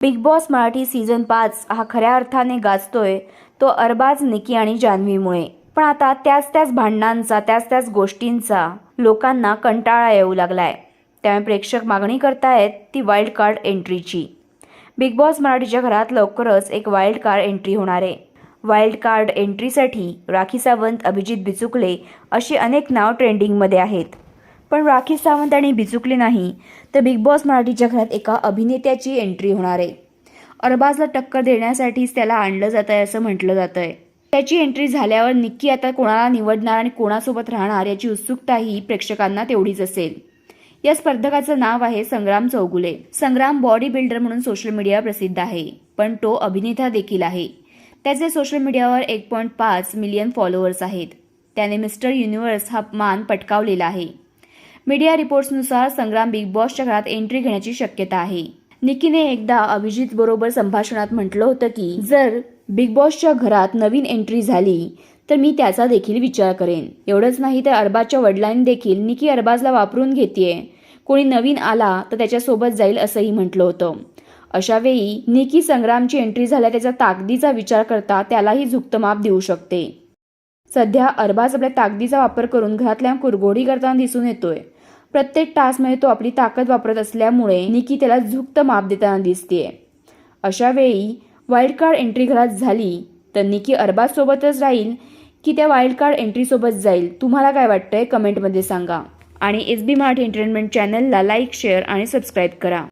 Big boss Marathi season पाच हा खऱ्या अर्थाने गाजतोय. तो अरबाज निकी आणि जान्हवीमुळे. पण आता त्याच त्याच भांडणांचा त्याच त्याच गोष्टींचा लोकांना कंटाळा येऊ लागलाय. त्यामुळे प्रेक्षक मागणी करतायत ती वाईल्ड कार्ड एंट्रीची बिग बॉस मराठीच्या घरात लवकरच एक वाईल्ड कार्ड एंट्री होणार आहे. वाईल्ड कार्ड एंट्रीसाठी राखी सावंत अभिजित बिचुकले अशी अनेक नाव ट्रेंडिंगमध्ये आहेत. पण राखी सावंत आणि बिचुकले नाही तर बिग बॉस मराठीच्या घरात एका अभिनेत्याची एंट्री होणार आहे. अरबाजला टक्कर देण्यासाठीच त्याला आणलं जात आहे असं म्हटलं जात आहे त्याची एंट्री झाल्यावर निक्की आता कोणाला निवडणार आणि कोणासोबत राहणार याची उत्सुकताही प्रेक्षकांना तेवढीच असेल. या स्पर्धकाचं नाव आहे संग्राम चौगुले. संग्राम बॉडी बिल्डर म्हणून सोशल मीडियावर प्रसिद्ध आहे पण तो अभिनेता देखील आहे. त्याचे सोशल मीडियावर एक पॉईंट पाच मिलियन फॉलोअर्स आहेत. त्याने मिस्टर युनिव्हर्स हा मान पटकावलेला आहे. मीडिया रिपोर्ट्सनुसार संग्राम बिग बॉसच्या घरात एंट्री घेण्याची शक्यता आहे. निकीने एकदा अभिजित बरोबर संभाषणात म्हटलं होतं की जर बिग बॉसच्या घरात नवीन एंट्री झाली तर मी त्याचा देखील विचार करेन. एवढंच नाही तर अरबाजच्या वडिलांनी देखील निकी अरबाजला वापरून घेतेय. कोणी नवीन आला तर त्याच्यासोबत जाईल असंही म्हटलं होतं. अशा वेळी निकी संग्रामची एंट्री झाल्या त्याचा ताकदीचा विचार करता त्यालाही झुकतं माप देऊ शकते. सध्या अरबाज आपल्या ताकदीचा वापर करून घरातल्या कुरघोडी करताना दिसून येतोय. प्रत्येक टास्कमध्ये तो आपली ताकद वापरत असल्यामुळे निकी त्याला झुक्त माप देताना दिसतेय. अशा वेळी वाईल्ड कार्ड एंट्री घरात झाली तर निकी अरबाजसोबतच राहील की त्या वाईल्ड कार्ड एंट्रीसोबत जाईल? तुम्हाला काय वाटतंय? कमेंटमध्ये सांगा. आणि एस बी मराठी एंटरटेनमेंट चॅनलला लाईक शेअर आणि सबस्क्राईब करा.